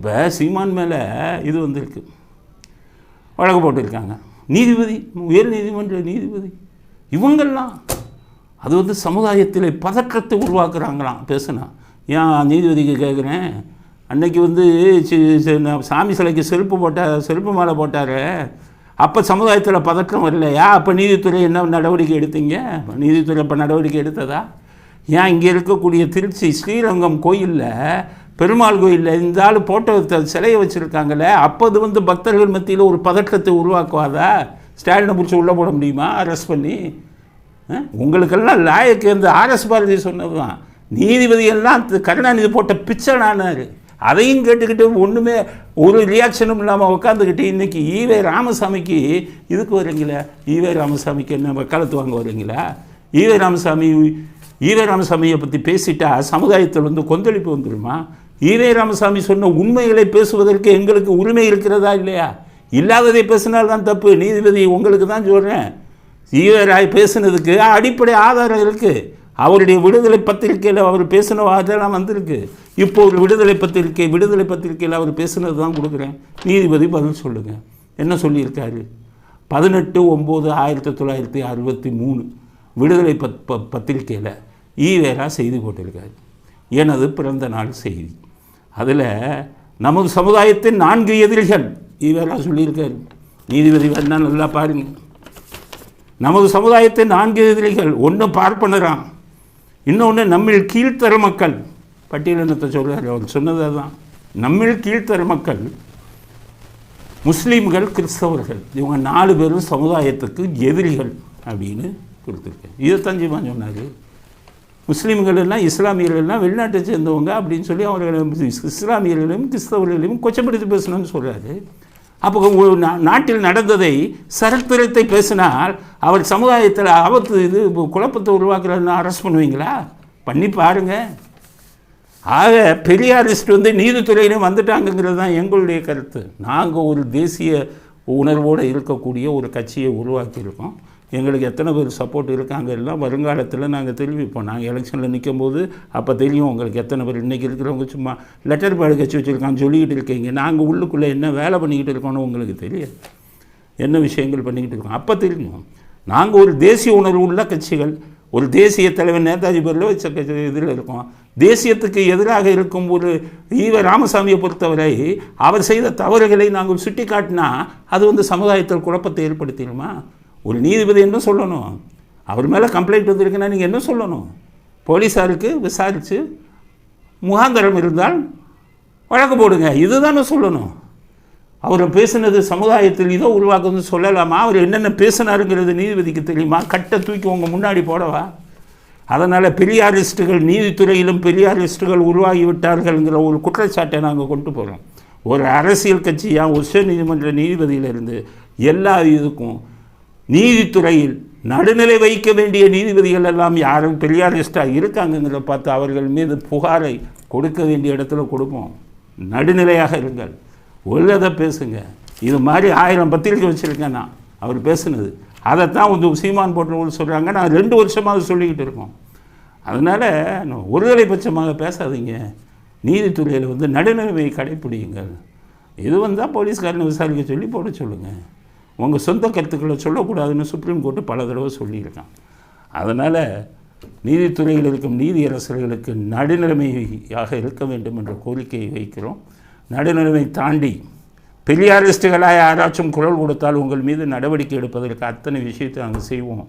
இப்போ சீமான் மேலே இது வந்திருக்கு. வழக்கு போட்டிருக்காங்க. நீதிபதி உயர் நீதிமன்ற நீதிபதி இவங்கெல்லாம் அது வந்து சமுதாயத்தில் பதற்றத்தை உருவாக்குறாங்களாம். பேசுனா. ஏன் நீதிபதிக்கு கேட்குறேன் அன்னைக்கு வந்து சி- நான் சாமி சிலைக்கு செருப்பு போட்டார் செருப்பு மாலை போட்டார். அப்போ சமுதாயத்தில் பதற்றம் வரலையா? அப்போ நீதித்துறை என்ன நடவடிக்கை எடுத்தீங்க? நீதித்துறை இப்போ நடவடிக்கை எடுத்ததா? ஏன் இங்கே இருக்கக்கூடிய திருச்சி ஸ்ரீரங்கம் கோயிலில் பெருமாள் கோயிலில் இந்த ஆள் போட்டோ சிலையை வச்சுருக்காங்களே அப்போ அது வந்து பக்தர்கள் மத்தியில் ஒரு பதற்றத்தை உருவாக்குவாதா? ஸ்டாலினை பிடிச்சி உள்ளே போட முடியுமா? அரெஸ்ட் பண்ணி? உங்களுக்கெல்லாம் லாயக்கு இந்த ஆர்எஸ் பாரதி சொன்னது தான் நீதிபதியெல்லாம் கருணாநிதி போட்ட பிச்சைனானார். அதையும் கேட்டுக்கிட்டு ஒன்றுமே ஒரு ரியாக்ஷனும் இல்லாமல் உட்காந்துக்கிட்டு இன்றைக்கி ஈவே ராமசாமிக்கு இதுக்கு வரீங்களா? ஈவே ராமசாமிக்கு என்ன வக்காலத்து வாங்க வரீங்களா? ஈவே ராமசாமி ஈவே ராமசாமியை பற்றி பேசிட்டா சமுதாயத்தில் வந்து கொந்தளிப்பு வந்துடுமா? ஈவே ராமசாமி சொன்ன உண்மைகளை பேசுவதற்கு எங்களுக்கு உரிமை இருக்கிறதா இல்லையா? இல்லாததை பேசினால்தான் தப்பு. நீதிபதி உங்களுக்கு தான் சொல்கிறேன் ஈவராய் பேசுனதுக்கு அடிப்படை ஆதாரம் இருக்குது அவருடைய விடுதலை பத்திரிக்கையில் அவர் பேசின அதெல்லாம் வந்திருக்கு. இப்போ ஒரு விடுதலை பத்திரிக்கை விடுதலை பத்திரிக்கையில் அவர் பேசுனது தான் கொடுக்குறேன். நீதிபதி பதில் சொல்லுங்கள் என்ன சொல்லியிருக்காரு? பதினெட்டு ஒம்பது ஆயிரத்தி தொள்ளாயிரத்தி அறுபத்தி மூணு விடுதலை பத் ப பத்திரிக்கையில் ஈவேரா செய்தி போட்டிருக்காரு. எனது பிறந்த நாள் செய்தி. அதில் நமது சமுதாயத்தின் நான்கு எதிரிகள் இவரெல்லாம் சொல்லியிருக்காரு. நீதிபதி வேணா நல்லா பாருங்கள் நமது சமுதாயத்தின் நான்கு எதிரிகள் ஒன்று பார்ப்பனரான் இன்னொன்று நம்மில் கீழ்த்தர மக்கள். பட்டியலினத்தை சொல்கிறார் அவர் சொன்னது தான் நம்மில் கீழ்த்தர மக்கள் முஸ்லீம்கள் கிறிஸ்தவர்கள். இவங்க நாலு பேரும் சமுதாயத்துக்கு எதிரிகள் அப்படின்னு கொடுத்துருக்கேன் இதைத்தான் ஜீவன் சொன்னார். முஸ்லீம்கள் எல்லாம் இஸ்லாமியர்கள் எல்லாம் வெளிநாட்டை சேர்ந்தவங்க அப்படின்னு சொல்லி அவர்களை இஸ்லாமியர்களையும் கிறிஸ்தவர்களையும் கொச்சப்படுத்தி பேசணும்னு சொல்கிறாரு அப்போ நா- நாட்டில் நடந்ததை சரித்திரத்தை பேசினால் அவர் சமுதாயத்தில் ஆபத்து இது குழப்பத்தை உருவாக்குறதுன்னு அரெஸ்ட் பண்ணுவீங்களா? பண்ணி பாருங்க. ஆக பெரியாரிஸ்ட் வந்து நீதித்துறையிலும் வந்துட்டாங்கங்கிறது தான் எங்களுடைய கருத்து. நாங்கள் ஒரு தேசிய உணர்வோடு இருக்கக்கூடிய ஒரு கட்சியை உருவாக்கியிருக்கோம். எங்களுக்கு எத்தனை பேர் சப்போர்ட் இருக்காங்க எல்லாம் வருங்காலத்தில் நாங்கள் தெரிவிப்போம். நாங்கள் எலெக்ஷனில் நிற்கும்போது அப்போ தெரியும் உங்களுக்கு எத்தனை பேர் இன்றைக்கி இருக்கிறவங்க சும்மா லெட்டர் பேடு கட்சி வச்சுருக்காங்க சொல்லிக்கிட்டு இருக்கீங்க. நாங்கள் உள்ளுக்குள்ளே என்ன வேலை பண்ணிக்கிட்டு இருக்கோம்னு உங்களுக்கு தெரியாது. என்ன விஷயங்கள் பண்ணிக்கிட்டு இருக்கோம்? அப்போ தெரியும். நாங்கள் ஒரு தேசிய உணர்வு உள்ள கட்சிகள். ஒரு தேசிய தலைவர் நேதாஜி பேரில் வச்ச இதில் இருக்கோம். தேசியத்துக்கு எதிராக இருக்கும் ஒரு ஈவ ராமசாமியை பொறுத்தவரை அவர் செய்த தவறுகளை நாங்கள் சுட்டி காட்டினா அது வந்து சமுதாயத்தில் குழப்பத்தை ஏற்படுத்திடுமா? ஒரு நீதிபதி என்ன சொல்லணும். அவர் மேலே கம்ப்ளைண்ட் வந்திருக்குன்னா நீங்கள் என்ன சொல்லணும்? போலீஸாருக்கு விசாரித்து முகாந்தரம் இருந்தால் வழக்கு போடுங்க. இதுதானே சொல்லணும். அவர் பேசினது சமுதாயத்தில் இதோ உருவாக்குன்னு சொல்லலாமா? அவர் என்னென்ன பேசினாருங்கிறது நீதிபதிக்கு தெரியுமா? கட்டை தூக்கி உங்கள் முன்னாடி போடவா? அதனால் பெரியாரிஸ்ட்டுகள் நீதித்துறையிலும் பெரியாரிஸ்ட்டுகள் உருவாகி விட்டார்கள்ங்கிற ஒரு குற்றச்சாட்டை நாங்கள் கொண்டு போகிறோம் ஒரு அரசியல் கட்சியாக உச்ச நீதிமன்ற நீதிபதியிலிருந்து எல்லா இதுக்கும் நீதித்துறையில் நடுநிலை வைக்க வேண்டிய நீதிபதிகள் எல்லாம் யாரும் பெரியாரிஸ்டாக இருக்காங்கங்கிறத பார்த்து அவர்கள் மீது புகாரை கொடுக்க வேண்டிய இடத்துல கொடுப்போம். நடுநிலையாக இருங்கள். உள்ளதை பேசுங்க. இது மாதிரி ஆயிரம் பத்திரிக்கை வச்சுருக்கேன் நான். அவர் பேசுனது. அதைத்தான் வந்து சீமான் போன்றவங்க சொல்கிறாங்க நான் ரெண்டு வருஷமாக சொல்லிக்கிட்டு இருக்கோம். அதனால் ஒருதலை பட்சமாக பேசாதீங்க. நீதித்துறையில் வந்து நடுநிலைமையை கடைப்பிடியுங்கள். இது வந்தால் போலீஸ்காரனை விசாரிக்க சொல்லி போட சொல்லுங்கள் உங்கள் சொந்த கருத்துக்களை சொல்லக்கூடாதுன்னு சுப்ரீம் கோர்ட்டு பல தடவை சொல்லியிருக்கான். அதனால் நீதித்துறையில் இருக்கும் நீதியரசர்களுக்கு நடுநிலைமையாக இருக்க வேண்டும் என்ற கோரிக்கையை வைக்கிறோம். நடுநிலைமை தாண்டி பெரியாரிஸ்டுகளாக யாராச்சும் குரல் கொடுத்தால் உங்கள் மீது நடவடிக்கை எடுப்பதற்கு அத்தனை விஷயத்தை நாங்கள் செய்வோம்.